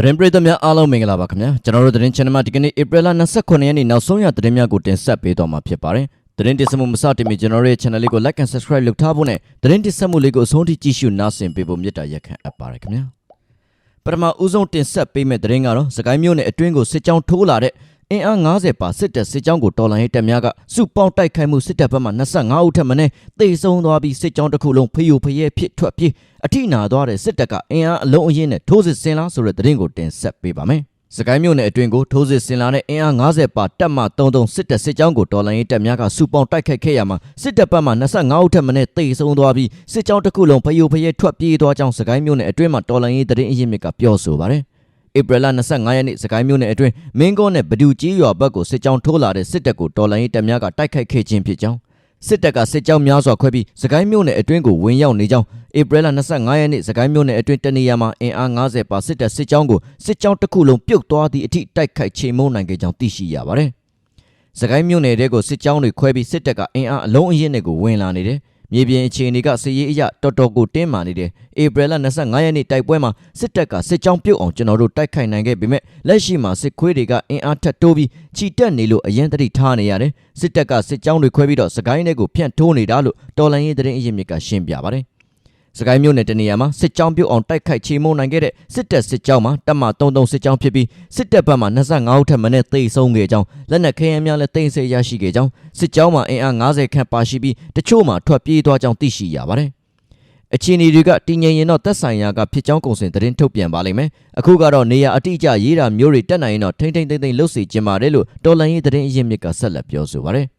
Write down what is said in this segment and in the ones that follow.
သတင်းပရိသတ်များအားလုံးမင်္ဂလာပါခင်ဗျာကျွန်တော်တို့သတင်း channel မှာဒီကနေ့ဧပြီလ29ရက်နေ့နောက်ဆုံးရသတင်းများကိုတင်ဆက်ပေးသွားမှာဖြစ်ပါတယ်သတင်းတင်ဆက်မှုမစတင်မီကျွန်တော်တို့ရဲ့ channel လေးကို like and subscribe လုပ်ထားဖို့နဲ့သတင်းတင်ဆက်မှုလေးကိုအဆုံးထိကြည့်ရှုနားဆင်ပေးဖို့မေတ္တာရက်ခံအပ်ပါတယ်ခင်ဗျာပထမဦးဆုံးတင်ဆက်ပေးမယ့်သတင်းကတော့စကိုင်းမြို့နယ်အတွင်းကိုစစ်ကြောင်းထိုးလာတဲ့အင်အား90ပါစစ်တပ်စစ်ကြောင်းကိုတော်လှန်ရေးတပ်များကစုပေါင်းတိုက်ခိုက်မှုစစ်တပ်ဘက်မှ25ဦးထက်မနည်းတေဆုံးသွားပြီးစစ်ကြောင်းတစ်ခုလုံးဖျို့ဖျဲဖြစ်ထွက်ပြေး အထိနာသွားတဲ့စစ်တပ်ကအင်အားအလုံးအရင်းနဲ့ထိုးစစ်ဆင်လာဆိုတဲ့သတင်းကိုတင်ဆက်ပေးပါမယ်။စကိုင်းမြို့နယ်အတွင်းကိုထိုးစစ်ဆင်လာတဲ့အင်အား90ပါတပ်မှ33စစ်တပ်စစ်ကြောင်းကိုတော်လှန်ရေးတပ်များကစုပေါင်းတိုက်ခိုက်ခဲ့ရမှာစစ်တပ်ဘက်မှ25ဦးထက်မနည်းတေဆုံးသွားပြီးစစ်ကြောင်းတစ်ခုလုံးဖျို့ဖျဲထွက်ပြေးသွားကြောင်းစကိုင်းမြို့နယ်အတွင်းမှာတော်လှန်ရေးသတင်းအရင်းမြစ်ကပြောဆိုပါတယ်။ဧပြီလ25ရက်နေ့စကိုင်းမြို့နယ်အတွင်းမင်းကောနဲ့ဘဒူကြီးရွာဘက်ကိုစစ်ကြောင်းထိုးလာတဲ့စစ်တပ်ကိုတော်လှန်ရေးတပ်များကတိုက်ခိုက်ခဲ့ခြင်းဖြစ်ကြောင်း စစ်တပ်ကစစ်ကြောင်းများစွာခွဲပြီးစကိုင်းမြို့နယ်အတွင်းကိုဝင်ရောက်နေကြောင်းဧပြီလ25ရက်နေ့စကိုင်းမြို့နယ်အတွင်းတနေရာမှာအင်အား90ပါစစ်တပ်စစ်ကြောင်းကိုစစ်ကြောင်းတစ်ခုလုံးပြုတ်သွားသည့်အထိတိုက်ခိုက်ချေမှုန်းနိုင်ခဲ့ကြောင်းသိရှိရပါတယ်။စကိုင်းမြို့နယ်တဲကိုစစ်ကြောင်းတွေခွဲပြီးစစ်တပ်ကအင်အားအလုံးအင်းတွေကိုဝင်လာနေတယ်။ မြေပြင်အခြေအနေကစစ်ရေးအရတော်တော်ကိုတင်းမာနေတယ်။ဧပြီလ25ရက်နေ့တိုက်ပွဲမှာစစ်တပ်ကစစ်ကြောင်းပြုတ်အောင်ကျွန်တော်တို့တိုက်ခိုက်နိုင်ခဲ့ပေမဲ့လက်ရှိမှာစစ်ခွေးတွေကအင်အားထက်တိုးပြီးချီတက်နေလို့အရင်တတိထားနေရတယ်။စစ်တပ်ကစစ်ကြောင်းတွေခွဲပြီးတော့စကိုင်းနယ်ကိုဖြန့်ထိုးနေတာလို့တော်လိုင်းရေးသတင်းအရင်းမြစ်ကရှင်းပြပါတယ်။ စကိုင်းမြို့နယ်တနေရာမှာစစ်ကြောင်းပြုတ်အောင်တိုက်ခိုက်ချေမှုန်းနိုင်ခဲ့တဲ့စစ်တပ်စစ်ကြောင်းမှာတပ်မ33စစ်ကြောင်းဖြစ်ပြီးစစ်တပ်ဘက်မှ25ဦးထက်မနည်းသေဆုံးခဲ့ကြောင်းလက်နက်ခဲယမ်းများလည်းတင်ဆက်ရရှိခဲ့ကြောင်းစစ်ကြောင်းမှာအင်အား90ခန့်ပါရှိပြီးတချို့မှာထွက်ပြေးသွားကြောင်းသိရှိရပါတယ်။အခြေအနေတွေကတည်ငြိမ်ရင်တော့သက်ဆိုင်ရာကဖြစ်ကြောင်းကုန်စင်သတင်းထုတ်ပြန်ပါလိမ့်မယ်။အခုကတော့နေရာအတိအကျရေးတာမျိုးတွေတက်နိုင်ရင်တော့ထိမ့်ထိမ့်သိမ့်သိမ့်လှုပ်စီကျင်ပါတယ်လို့တော်လန်ရေးသတင်းအရင်းမြစ်ကဆက်လက်ပြောဆိုပါတယ်။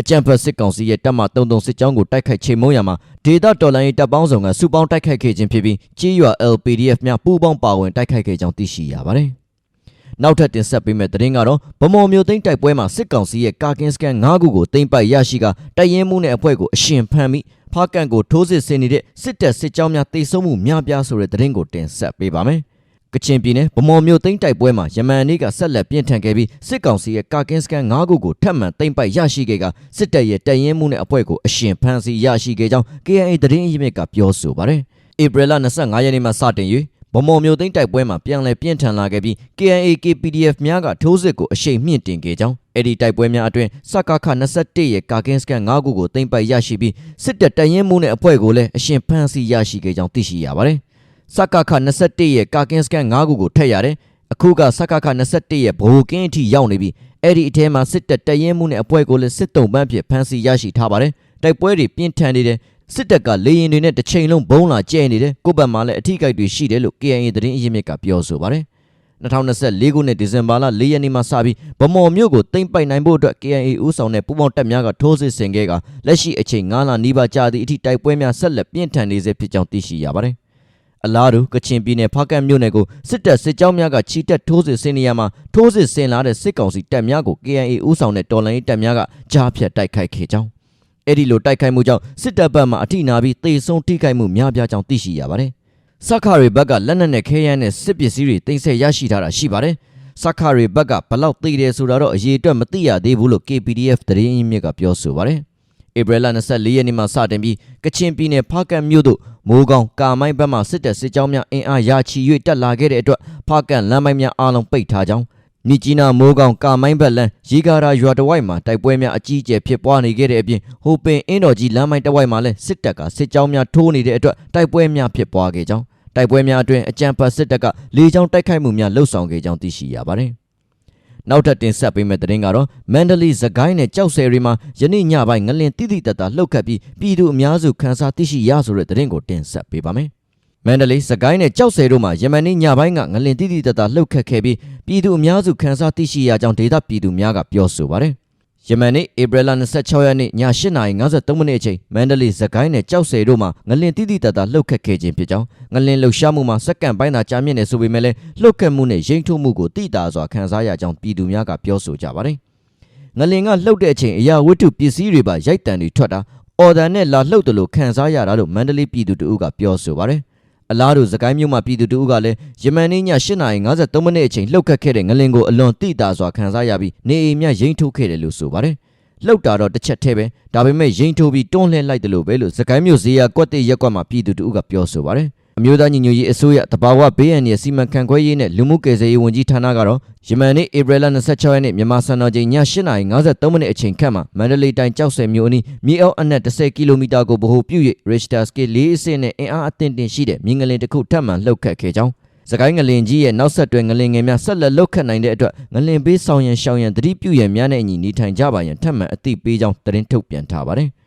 အကြံဖက်စစ်ကောင်စီရဲ့တပ်မ33စစ်ကြောင်းကိုတိုက်ခိုက်ချေမှုန်းရမှာဒေသတော်လှန်ရေးတပ်ပေါင်းဆောင်ကစုပေါင်းတိုက်ခိုက်ခဲ့ခြင်းဖြစ်ပြီးကြေးရွာ LPDF များပူးပေါင်းပါဝင်တိုက်ခိုက်ခဲ့ကြောင်းသိရှိရပါတယ်။နောက်ထပ်တင်ဆက်ပေးမယ့်သတင်းကတော့ဗမော်မျိုးသိန်းတိုက်ပွဲမှာစစ်ကောင်စီရဲ့ကာကင်းစကန်9ခုကိုသိမ်းပိုက်ရရှိကတိုက်ရင်မှုနဲ့အဖွဲ့ကိုအရှင်ဖမ်းပြီးဖားကန်ကိုထိုးစစ်ဆင်နေတဲ့စစ်တပ်စစ်ကြောင်းများတိုက်ဆုံမှုများပြားဆိုတဲ့သတင်းကိုတင်ဆက်ပေးပါမယ်။ ကချင်ပြည်နယ်ဗမော်မြို့သိမ်းတိုက်ပွဲမှာယမန်နေ့ကဆက်လက်ပြင်းထန်ခဲ့ပြီးစစ်ကောင်စီရဲ့ကာကင်းစကန်၅ခုကိုထပ်မံသိမ်းပိုက်ရရှိခဲ့ကစစ်တပ်ရဲ့တပ်ရင်းမှုနဲ့အဖွဲ့ကိုအရှင်ဖမ်းဆီးရရှိခဲ့ကြောင်း KNA သတင်းရင်းမြစ်ကပြောဆိုပါတယ်။ဧပြီလ25ရက်နေ့မှာစတင်၍ဗမော်မျိုးသိန်းတိုက်ပွဲမှာပြန်လည်ပြင်းထန်လာခဲ့ပြီး KNA KPDF များကထိုးစစ်ကိုအရှိန်မြင့်တင်ခဲ့ကြောင်းအဲ့ဒီတိုက်ပွဲများအတွင်စကခ21ရဲ့ကာကင်းစကန်9ခုကိုသိမ်းပိုက်ရရှိပြီးစစ်တပ်တရင်မှုနဲ့အဖွဲ့ကိုလည်းအရှင်ဖမ်းဆီးရရှိခဲ့ကြောင်းသိရှိရပါတယ်။ စကခ21ရဲ့ကာကင်းစကန်9ခုကိုထည့်ရတယ်အခုကစကခ21ရဲ့ဘိုကင်းအထိရောက်နေပြီအဲ့ဒီအထဲမှာစစ်တပ်တရင်မှုနဲ့အပွဲကိုလည်းစစ်တုံပန်းဖြစ်ဖမ်းဆီးရရှိထားပါတယ်တိုက်ပွဲတွေပြင်းထန်နေတယ်စစ်တပ်ကလေရင်တွေနဲ့တစ်ချိန်လုံးဘုံလာကျဲနေတယ်ကိုယ့်ဘက်မှာလည်းအထီးကိုက်တွေရှိတယ်လို့ KNA သတင်းအရင်းမြစ်ကပြောဆိုပါတယ်2024ခုနှစ်ဒီဇင်ဘာလ4ရက်နေ့မှာစပြီးဗမော်မြို့ကိုတိမ့်ပိုက်နိုင်ဖို့အတွက် KNA ဦးဆောင်တဲ့ပူးပေါင်းတပ်များကထိုးစစ်ဆင်ခဲ့ကလက်ရှိအချိန်9လနီးပါးကြာသည့်အထိတိုက်ပွဲများဆက်လက်ပြင်းထန်နေစေဖြစ်ကြောင်းသိရှိရပါတယ် အလားတူကချင်ပြည်နယ်ဖားကန့်မြို့နယ်ကိုစစ်တပ်စစ်ကြောင်းများကချီတက်ထိုးစစ်ဆင်နေရမှာထိုးစစ်ဆင်လာတဲ့စစ်ကောင်စီတပ်များကို KNA ဦးဆောင်တဲ့တော်လှန်ရေးတပ်များကကြားဖြတ်တိုက်ခိုက်ခဲ့ကြောင်းအဲ့ဒီလိုတိုက်ခိုက်မှုကြောင့်စစ်တပ်ဘက်မှအထိနာပြီးတေဆုံးထိခိုက်မှုများပြားကြောင်းသိရှိရပါတယ်။စခါရီဘက်ကလက်နက်နဲ့ခဲယမ်းနဲ့စစ်ပစ္စည်းတွေတင်ဆက်ရရှိထားတာရှိပါတယ်။စခါရီဘက်ကဘလောက်သိတယ်ဆိုတာတော့အရေးအတွက်မသိရသေးဘူးလို့ KPDF သတင်းရင်းမြစ်ကပြောဆိုပါတယ်။ဧပြီလ24ရက်နေ့မှစတင်ပြီးကချင်ပြည်နယ်ဖားကန့်မြို့သို့ မိုးကောင်းကာမိုင်းဘက်မှစစ်တပ်စစ်ကြောင်းများအင်အားရာချီ၍တက်လာခဲ့တဲ့အတွက်ဖားကန့်လမ်းမိုင်းများအားလုံးပိတ်ထားကြောင်းမြကြီးနားမိုးကောင်းကာမိုင်းဘက်လမ်းရေကာရာရွာတဝိုက်မှာတိုက်ပွဲများအကြီးအကျယ်ဖြစ်ပွားနေခဲ့တဲ့အပြင်ဟိုပင်အင်းတော်ကြီးလမ်းမိုင်းတဝိုက်မှာလည်းစစ်တပ်ကစစ်ကြောင်းများထိုးနေတဲ့အတွက်တိုက်ပွဲများဖြစ်ပွားခဲ့ကြောင်းတိုက်ပွဲများအတွင်အကြံဖတ်စစ်တပ်ကလေကြောင်းတိုက်ခိုက်မှုများလှုပ်ဆောင်ခဲ့ကြောင်းသိရှိရပါတယ် နောက်ထပ်တင်ဆက်ပေးမယ့်သတင်းကတော့မန္တလေးစကိုင်းနဲ့ကြောက်ဆယ်ရီမှာယနေ့ညပိုင်းငလင်တိတိတတ်တာလှုပ်ခတ်ပြီးပြည်သူအများစုခန်းစားသိရှိရဆိုတဲ့သတင်းကိုတင်ဆက်ပေးပါမယ်။မန္တလေးစကိုင်းနဲ့ကြောက်ဆယ်တို့မှာယမန်နေ့ညပိုင်းကငလင်တိတိတတ်တာလှုပ်ခတ်ခဲ့ပြီးပြည်သူအများစုခန်းစားသိရှိရကြောင်းဒေသပြည်သူများကပြောဆိုပါတယ် ယမန်နေ့ဧပြီလ26ရက်နေ့ည8:53မိနစ်အချိန်မန္တလေးစကိုင်းနဲ့ကြောက်ဆယ်တို့မှာငလင်တိတိတတ်တာလှုပ်ခတ်ခဲ့ခြင်းဖြစ်ကြောင်းငလင်လှုပ်ရှားမှုမှာစက္ကန့်ပိုင်းသာကြာမြင့်နေဆိုပေမဲ့လည်းလှုပ်ခတ်မှုနဲ့ရိမ့်ထုတ်မှုကိုတိတာစွာခံစားရကြောင်းပြည်သူများကပြောဆိုကြပါတယ်။ငလင်ကလှုပ်တဲ့အချိန်အရာဝတ္ထုပစ္စည်းတွေပါရိုက်တံတွေထွက်တာအော်ဒန်နဲ့လာလှုပ်တယ်လို့ခံစားရတာလို့မန္တလေးပြည်သူတို့ကပြောဆိုပါတယ်။ အလားတူစကိုင်းမြို့မှာပြည်သူတို့ကလည်းယမန်နေ့ည8:53မိနစ်အချိန်လှုပ်ခတ်ခဲ့တဲ့ငလင်ကိုအလွန်တိတာစွာခံစားရပြီးနေအိမ်များရိမ့်ထုတ်ခဲ့တယ်လို့ဆိုပါတယ်။လှုပ်တာတော့တစ်ချက်တည်းပဲဒါပေမဲ့ရိမ့်ထုတ်ပြီးတွန်းလှဲလိုက်တယ်လို့ပဲလို့စကိုင်းမြို့ဇေယျကွက်တိရက်ကွက်မှာပြည်သူတို့ကပြောဆိုပါတယ် အမျိုးသားညီညွတ်ရေးအစိုးရတဘာဝဘေးအန္တရာယ်စီမံခန့်ခွဲရေးနဲ့လူမှုကယ်ဆယ်ရေးဝန်ကြီးဌာနကတော့ယမန်နေ့ဧပြီလ26ရက်နေ့မြန်မာစံတော်ချိန်ည8:53မိနစ်အချိန်ခန့်မှာမန္တလေးတိုင်းကြောက်ဆယ်မြို့အနီးမြေအောက်အနက်10ကီလိုမီတာကိုဗဟိုပြု၍ Richter scale ၄အဆင့်နဲ့အင်အားအသင့်တင်ရှိတဲ့မြင်းငလင်တစ်ခုထပ်မံလှုပ်ခတ်ခဲ့ကြောင်းစကိုင်းငလင်ကြီးရဲ့နောက်ဆက်တွဲငလင်ငယ်များဆက်လက်လှုပ်ခတ်နိုင်တဲ့အတွက်ငလင်ဘေးဆောင်ရန်ရှောင်ရန်သတိပြုရန်များနဲ့အညီနေထိုင်ကြပါရန်ထပ်မံအသိပေးကြောင်းသတင်းထုတ်ပြန်ထားပါတယ်။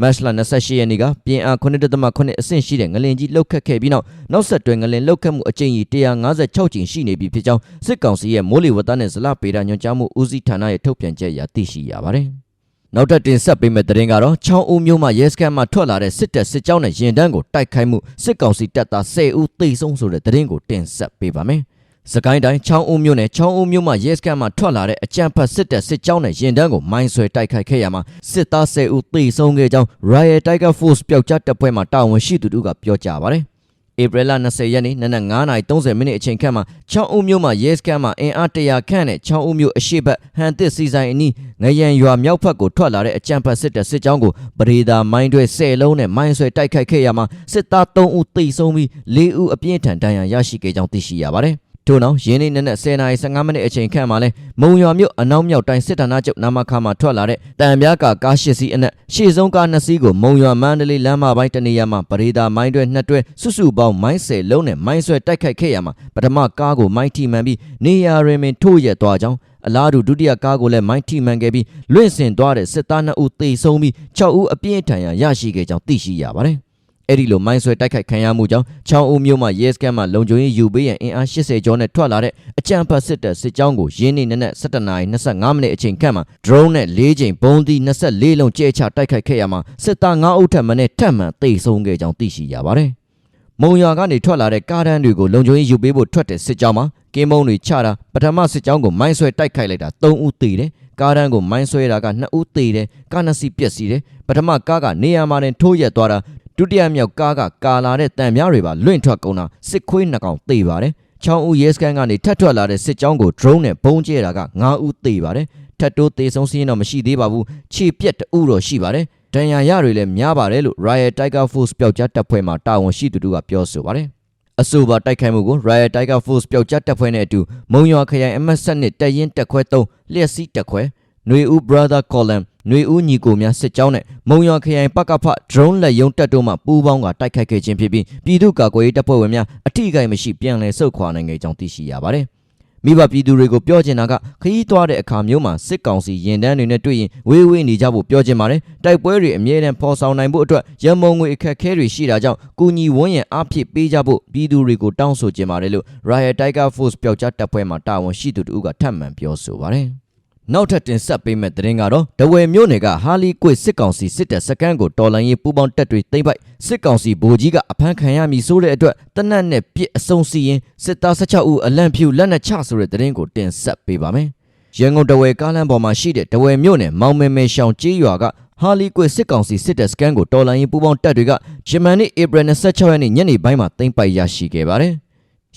မတ်လ28ရက်နေ့ကပြင်အား9.8အဆင့်ရှိတဲ့ငလင်ကြီးလှုပ်ခတ်ခဲ့ပြီးနောက်နောက်ဆက်တွဲငလင်လှုပ်ခတ်မှုအကြိမ်ကြီး156ကြိမ်ရှိနေပြီဖြစ်ကြောင်းစစ်ကောင်စီရဲ့မိုးလေဝသနဲ့ဇလပေတာညွှန်ကြားမှုဦးစီးဌာနရဲ့ထုတ်ပြန်ချက်အရသိရှိရပါတယ်။နောက်ထပ်တင်ဆက်ပေးမယ့်သတင်းကတော့ချောင်းဦးမြို့မှာရဲစခန်းမှာထွက်လာတဲ့စစ်တပ်စစ်ကြောင်းနဲ့ရင်တန်းကိုတိုက်ခိုက်မှုစစ်ကောင်စီတပ်သား10ဦးသေဆုံးဆိုတဲ့သတင်းကိုတင်ဆက်ပေးပါမယ်။ စကိုင်းတိုင်းချောင်းဦးမြို့နယ်ချောင်းဦးမြို့မှာရဲစခန်းမှာထွက်လာတဲ့အကြမ်းဖက်စစ်တပ်စစ်ကြောင်းနဲ့ရင်တန်းကိုမိုင်းဆွဲတိုက်ခိုက်ခဲ့ရမှာစစ်သား10ဦးသေဆုံးခဲ့ကြောင်း Royal Tiger Force ပျောက်ကြားတပ်ဖွဲ့မှတာဝန်ရှိသူတို့ကပြောကြားပါတယ်။ဧပြီလ20ရက်နေ့နနက်9:30မိနစ်အချိန်ခန့်မှာချောင်းဦးမြို့မှာရဲစခန်းမှာအင်အား100ခန့်နဲ့ချောင်းဦးမြို့အရှိတ်ဟန်တစ်စီဆိုင်အနီးငရံရွာမြောက်ဘက်ကိုထွက်လာတဲ့အကြံဖတ်စစ်တပ်စစ်ကြောင်းကိုပရိဒါမိုင်းတွေ10လုံးနဲ့မိုင်းဆွဲတိုက်ခိုက်ခဲ့ရမှာစစ်သား3ဦးသေဆုံးပြီး4ဦးအပြင်းထန်ဒဏ်ရာရရှိခဲ့ကြောင်းသိရှိရပါတယ်။ ထို့နောက်ရင်းနေနက်10:15မိနစ်အချိန်ခန့်မှာလဲမုံရွာမြို့အနောက်မြောက်တိုင်းစစ်ဌာနချုပ်နာမခါမှာထွက်လာတဲ့တံပြားကာကားရှစ်စီးအနက်ရှေ့ဆုံးကားနှစ်စီးကိုမုံရွာမန္တလေးလမ်းမပိုင်းတနေရာမှာပရိဒါမိုင်းတွဲနှစ်တွဲစုစုပေါင်းမိုင်းဆယ်လုံးနဲ့မိုင်းဆွဲတိုက်ခိုက်ခဲ့ရမှာပထမကားကိုမိုင်းထိမှန်ပြီးနေရာရင်ပင်ထိုးရက်သွားကြောင်းအလားတူဒုတိယကားကိုလည်းမိုင်းထိမှန်ခဲ့ပြီးလွင့်စင်သွားတဲ့စစ်သား2ဦးသေဆုံးပြီး6ဦးအပြင်းထန်ရာရရှိခဲ့ကြောင်းသိရှိရပါတယ်။ အဲ့ဒီလိုမိုင်းဆွဲတိုက်ခိုက်ခံရမှုကြောင့်ချောင်းဦးမြို့မှာရဲစခန်းမှာလုံခြုံရေးယူပေးရန်အင်အား80ကျော်နဲ့ထွက်လာတဲ့အကြမ်းဖက်စစ်တပ်စစ်ကြောင်းကိုရင်းနေနက်7:25မိနစ်အချိန်ခန့်မှာ drone နဲ့၄ချိန်ဘုံးသီး24လုံးကျဲချတိုက်ခိုက်ခဲ့ရမှာစစ်သား9ဦးထပ်မံနဲ့ထပ်မံတိတ်ဆုံးခဲ့ကြောင်းသိရှိရပါတယ်။မုံရွာကနေထွက်လာတဲ့ကားတန်းတွေကိုလုံခြုံရေးယူပေးဖို့ထွက်တဲ့စစ်ကြောင်းမှာကင်းမုံတွေချတာပထမစစ်ကြောင်းကိုမိုင်းဆွဲတိုက်ခိုက်လိုက်တာ3ဦးသေတယ်ကားတန်းကိုမိုင်းဆွဲတာက2ဦးသေတယ်ကားနှစ်စီးပျက်စီးတယ်ပထမကားကနေရာမှာတင်ထိုးရက်သွားတာ ဒုတိယမြောက်ကားကကာလာတဲ့တံများတွေပါလွင့်ထွက်ကုန်တာစစ်ခွေးနှစ်ကောင်သေပါတယ်ချောင်းဦးရဲစခန်းကနေထတ်ထွက်လာတဲ့စစ်ကြောင်းကို drone နဲ့ဘုံကျဲတာက9ဦးသေပါတယ်ထတ်တိုးသေဆုံးစင်းတော့မရှိသေးပါဘူးခြေပြက်တူတော့ရှိပါတယ်ဒဏ်ရာရတွေလည်းများပါတယ်လို့ Royal Tiger Force ပျောက်ကြားတပ်ဖွဲ့မှတာဝန်ရှိသူတို့ကပြောဆိုပါတယ်အဆိုပါတိုက်ခိုက်မှုကို Royal Tiger Force ပျောက်ကြားတပ်ဖွဲ့နဲ့အတူမုံရွာခရိုင်အမတ်ဆက်နှစ်တပ်ရင်းတပ်ခွဲ3လျှက်စီးတပ်ခွဲຫນွေဦး Brother Column ຫນွေဦးညီကိုများစစ်ကြောင်းနဲ့မုံရွာခရိုင်ပကဖ drone လက်ယုံတပ်တို့မှပူးပေါင်းကတိုက်ခိုက်ခဲ့ခြင်းဖြစ်ပြီးပြည်သူ့ကာကွယ်ရေးတပ်ဖွဲ့ဝင်များအထိကိမရှိပြန်လည်ဆုတ်ခွာနိုင်ခဲ့ကြောင်းသိရှိရပါတယ်။မိဘပြည်သူတွေကိုပြောချင်တာကခရီးသွားတဲ့အခါမျိုးမှာစစ်ကောင်စီရင်တန်းတွေနဲ့တွေ့ရင်ဝေးဝေးနေကြဖို့ပြောချင်ပါတယ်။တိုက်ပွဲတွေအမြဲတမ်းဖော်ဆောင်နိုင်ဖို့အတွက်ရမုံငွေအခက်အခဲတွေရှိတာကြောင့်ကုညီဝန်းရံအားဖြည့်ပေးကြဖို့ပြည်သူတွေကိုတောင်းဆိုချင်ပါတယ်လို့ Royal Tiger Force ပျောက်ကြားတပ်ဖွဲ့မှတာဝန်ရှိသူတို့ကထပ်မံပြောဆိုပါတယ်။ နောက်ထပ်တင်ဆက်ပေးမယ့်သတင်းကတော့ဒဝယ်မြို့နယ်ကဟာလီကွေစစ်ကောင်စီစစ်တပ်စကန်ကိုတော်လိုင်းရေးပူးပေါင်းတပ်တွေသိမ်းပိုက်စစ်ကောင်စီဗိုလ်ကြီးကအဖမ်းခံရမည်ဆိုတဲ့အတွက်တနတ်နဲ့ပြစ်အစုံစီရင်စစ်သား16ဦးအလန့်ဖြူလက်နက်ချဆိုတဲ့သတင်းကိုတင်ဆက်ပေးပါမယ်။ရန်ကုန်ဒဝယ်ကားလမ်းပေါ်မှာရှိတဲ့ဒဝယ်မြို့နယ်မောင်မဲမဲရှောင်းကျေးရွာကဟာလီကွေစစ်ကောင်စီစစ်တပ်စကန်ကိုတော်လိုင်းရေးပူးပေါင်းတပ်တွေကဂျမန်နေ့ဧပြီ26ရက်နေ့ညနေပိုင်းမှာသိမ်းပိုက်ရရှိခဲ့ပါတယ်။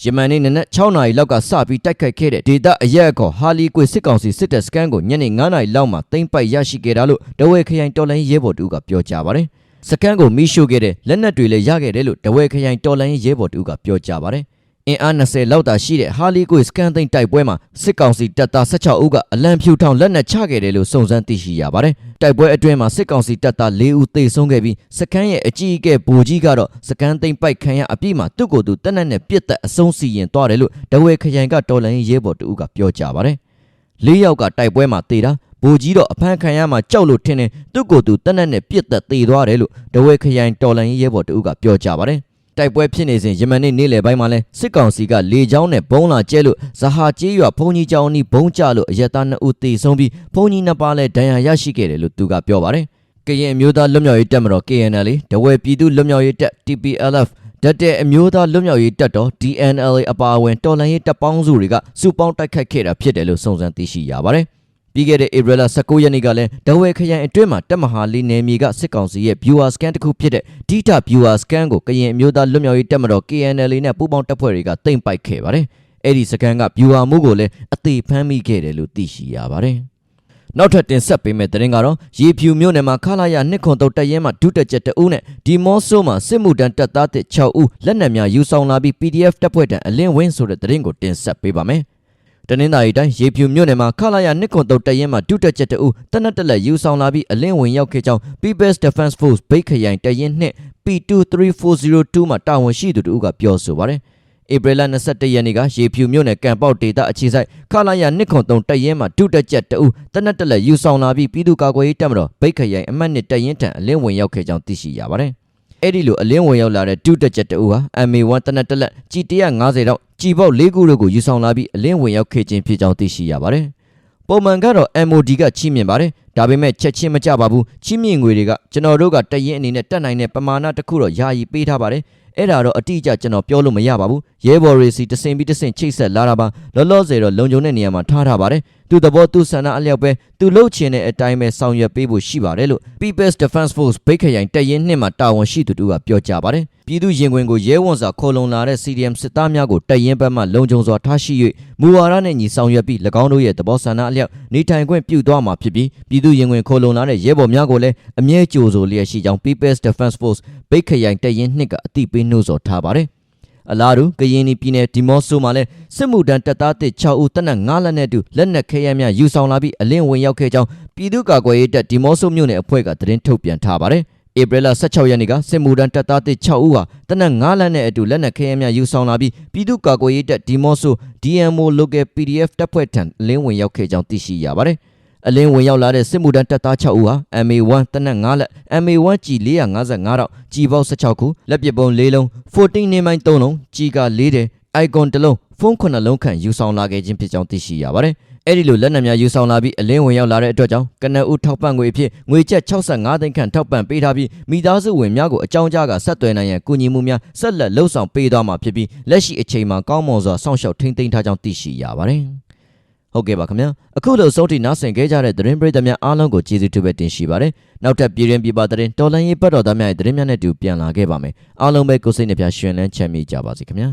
ယမန်နေ့နနက်6နာရီလောက်ကစပြီးတိုက်ခိုက်ခဲ့တဲ့ဒေတာအရက်ခေါ်ဟာလီကွေစစ်ကောင်စီစစ်တပ်စကန်ကိုညနေ9နာရီလောက်မှာသိမ်းပိုက်ရရှိခဲ့တာလို့တဝဲခရိုင်တော်လိုင်းရဲဘော်တူကပြောကြားပါတယ်။စကန်ကိုမိရှို့ခဲ့တဲ့လက်နက်တွေလည်းရခဲ့တယ်လို့တဝဲခရိုင်တော်လိုင်းရဲဘော်တူကပြောကြားပါတယ်။ အင်အား20လောက်သာရှိတဲ့ဟာလီကွေစကန်သိန်းတိုက်ပွဲမှာစစ်ကောင်စီတပ်သား16ဦးကအလံဖြူထောင်လက်နက်ချခဲ့တယ်လို့စုံစမ်းသိရှိရပါတယ်။တိုက်ပွဲအတွင်းမှာစစ်ကောင်စီတပ်သား4ဦးသေဆုံးခဲ့ပြီးစကန်ရဲ့အကြီးအကဲဗိုလ်ကြီးကတော့စကန်သိန်းပိုက်ခံရအပြီးမှာသူ့ကိုယ်သူတက်နက်နဲ့ပြစ်သက်အဆုံးစီရင်သွားတယ်လို့တဝဲခရိုင်ကတော်လန်ရဲဘော်တူကပြောကြပါတယ်။၄ယောက်ကတိုက်ပွဲမှာသေတာဗိုလ်ကြီးတော့အဖမ်းခံရမှာကြောက်လို့ထင်တယ်သူ့ကိုယ်သူတက်နက်နဲ့ပြစ်သက်သေသွားတယ်လို့တဝဲခရိုင်တော်လန်ရဲဘော်တူကပြောကြပါတယ်။ တိုက်ပွဲဖြစ်နေစဉ်ယမန်နေ့နေ့လယ်ပိုင်းမှာလဲစစ်ကောင်စီကလေကြောင်းနဲ့ဘုံလာကျဲလို့ဇဟာကျေးရွာဘုံကြီးကျောင်းနီးဘုံကျလို့အရက်သား2ဦးသေဆုံးပြီးဘုံကြီးနှစ်ပါးလဲဒဏ်ရာရရှိခဲ့တယ်လို့သူကပြောပါတယ်။ကရင်အမျိုးသားလွတ်မြောက်ရေးတပ်မတော် KNL တဝဲပြည်သူလွတ်မြောက်ရေးတပ် TPLF ဓာတ်တဲ့အမျိုးသားလွတ်မြောက်ရေးတပ်တော် DNLA အပါအဝင်တော်လှန်ရေးတပ်ပေါင်းစုတွေကစုပေါင်းတိုက်ခိုက်ခဲ့တာဖြစ်တယ်လို့စုံစမ်းသိရှိရပါတယ်။ ပြီးခဲ့တဲ့ဧပြီလ19ရက်နေ့ကလည်းဒဝဲခရိုင်အတွင်းမှာတပ်မဟာလေးနယ်မြေကစစ်ကောင်စီရဲ့ viewer scan တစ်ခုဖြစ်တဲ့ဒိတာ viewer scan ကိုကရင်အမျိုးသားလွတ်မြောက်ရေးတပ်မတော် KNL နဲ့ပူးပေါင်းတပ်ဖွဲ့တွေကတိမ့်ပိုက်ခဲ့ပါတယ်။အဲ့ဒီစကန်က viewer မှုကိုလည်းအသေးဖမ်းမိခဲ့တယ်လို့သိရှိရပါတယ်။နောက်ထပ်တင်ဆက်ပေးမယ့်သတင်းကတော့ရေဖြူမြို့နယ်မှာခလာရနှစ်ခွန်တုတ်တက်ရဲမှာဒုတက်ချက်တဦးနဲ့ဒီမော့ဆိုမှာစစ်မှုတန်းတပ်သားတစ်6ဦးလက်နက်များယူဆောင်လာပြီး PDF တပ်ဖွဲ့တံအလင်းဝင်းဆိုတဲ့သတင်းကိုတင်ဆက်ပေးပါမယ်။ တနင်္သာရီတိုင်းရေဖြူမြို့နယ်မှာခလာရနှစ်ခွန်တုတ်တက်ရဲမှာဒုတက်ချက်တဦးတနက်တက်လက်ယူဆောင်လာပြီးအလင်းဝင်ရောက်ခဲ့ကြောင်း People's Defense Force ဘိတ်ခရိုင်တရင်နှင့် P23402 မှာတာဝန်ရှိသူတို့ကပြောဆိုပါတယ်။ဧပြီလ22ရက်နေ့ကရေဖြူမြို့နယ်ကံပေါက်ဒေသအခြေဆိုင်ခလာရနှစ်ခွန်တုံတက်ရင်မှာဒုတက်ချက်တအုပ်တနက်တက်လက်ယူဆောင်လာပြီးပြည်သူ့ကာကွယ်ရေးတပ်မတော်ဘိတ်ခရိုင်အမှတ်နှစ်တက်ရင်ထံအလင်းဝင်ရောက်ခဲ့ကြောင်းသိရှိရပါတယ်။ အဲ့ဒီလိုအလင်းဝင်ရောက်လာတဲ့ဒုတက်ချက်တအုပ်ဟာ MA1 တနက်တက်လက်ကြီး150တော့ကြီးပေါက်၄ခုတို့ကိုယူဆောင်လာပြီးအလင်းဝင်ရောက်ခဲ့ခြင်းဖြစ်ကြောင်းသိရှိရပါတယ်။ပုံမှန်ကတော့ MOD ကချီးမြှင့်ပါတယ်ဒါပေမဲ့ချက်ချင်းမကြပါဘူးချီးမြှင့်ငွေတွေကကျွန်တော်တို့ကတရင်အနေနဲ့တက်နိုင်တဲ့ပမာဏတစ်ခုတော့ယာယီပေးထားပါတယ်အဲ့ဒါတော့အတိအကျကျွန်တော်ပြောလို့မရပါဘူးရဲဘော်တွေစီတဆင်ပြီးတဆင်ချိတ်ဆက်လာတာပါလောလောဆယ်တော့လုံခြုံတဲ့နေရာမှာထားထားပါတယ် သူသဘောသူဆန္ဒအလျောက်ပဲသူလှုပ်ချင်တဲ့အတိုင်းပဲဆောင်ရွက်ပေးဖို့ရှိပါတယ်လို့ People's Defense Force ဘိတ်ခရိုင်တရင်နှစ်မှာတာဝန်ရှိသူတို့ကပြောကြပါတယ်ပြည်သူရင်ခွင်ကိုရဲဝန်စွာခေါ်လုံလာတဲ့ CDM စစ်သားများကိုတရင်ဘက်မှလုံခြုံစွာထားရှိ၍မူဝါဒနဲ့ညီဆောင်ရွက်ပြီး၎င်းတို့ရဲ့သဘောဆန္ဒအလျောက်နေထိုင်ခွင့်ပြုသွားမှာဖြစ်ပြီးပြည်သူရင်ခွင်ခေါ်လုံလာတဲ့ရဲဘော်များကိုလည်းအမြဲကြိုဆိုလျက်ရှိကြောင်း People's Defense Force ဘိတ်ခရိုင်တရင်နှစ်ကအသိပေးနှိုးဆော်ထားပါတယ် အလားတူကရင်ပြည်နယ်ဒီမော့ဆိုမှာလည်းစစ်မှုတန်းတပ်သားတစ်6ဦးတပ်နက်9လက်နဲ့အတူလက်နက်ခဲယမ်းများယူဆောင်လာပြီးအလင်းဝင်ရောက်ခဲ့ကြောင်းပြည်သူ့ကာကွယ်ရေးတပ်ဒီမော့ဆိုမြို့နယ်အဖွဲ့ကသတင်းထုတ်ပြန်ထားပါတယ်ဧပြီလ16ရက်နေ့ကစစ်မှုတန်းတပ်သားတစ်6ဦးဟာတနက်9လက်နဲ့အတူလက်နက်ခဲယမ်းများယူဆောင်လာပြီးပြည်သူ့ကာကွယ်ရေးတပ်ဒီမော့ဆို DMO Local PDF တပ်ဖွဲ့ထံအလင်းဝင်ရောက်ခဲ့ကြောင်းသိရှိရပါတယ် အလင်းဝင်ရောက်လာတဲ့စစ်မှုတန်းတပ်သား6ဦးဟာ MA1 တနက်9လက် MA1 ကြီး455တော့ကြီးပေါက်16ခုလက်ပစ်ပုံ၄လုံး14နေမိုင်း3လုံးကြီးက4တယ် icon တစ်လုံးဖုန်း9လုံးခန့်ယူဆောင်လာခဲ့ခြင်းဖြစ်ကြောင်းသိရှိရပါတယ်အဲ့ဒီလိုလက်နက်များယူဆောင်လာပြီးအလင်းဝင်ရောက်လာတဲ့အတွက်ကြောင့်ကနဦးထောက်ပံ့ငွေအဖြစ်ငွေကျပ်65သိန်းခန့်ထောက်ပံ့ပေးထားပြီးမိသားစုဝင်များကိုအကြောင်းကြားကဆက်သွယ်နိုင်ရန်ကူညီမှုများဆက်လက်လှုပ်ဆောင်ပေးသွားမှာဖြစ်ပြီးလက်ရှိအချိန်မှာကောင်းမွန်စွာစောင့်ရှောက်ထိန်းသိမ်းထားကြောင်းသိရှိရပါတယ် ဟုတ်ကဲ့ပါခင်ဗျာအခုလိုစောတိနားဆင်ခဲ့ကြတဲ့သတင်းပရိသတ်များအားလုံးကိုကျေးဇူးတင်ပဲတင်ရှိပါတယ်နောက်ထပ်ပြည်တွင်ပြည်ပသတင်းတော်လန်ရေးပတ်တော်သားများရဲ့သတင်းများနဲ့တူပြန်လာခဲ့ပါမယ်အားလုံးပဲကိုယ်စိတ်နှပြရှင်လန်းချမ်းမြေ့ကြပါစေခင်ဗျာ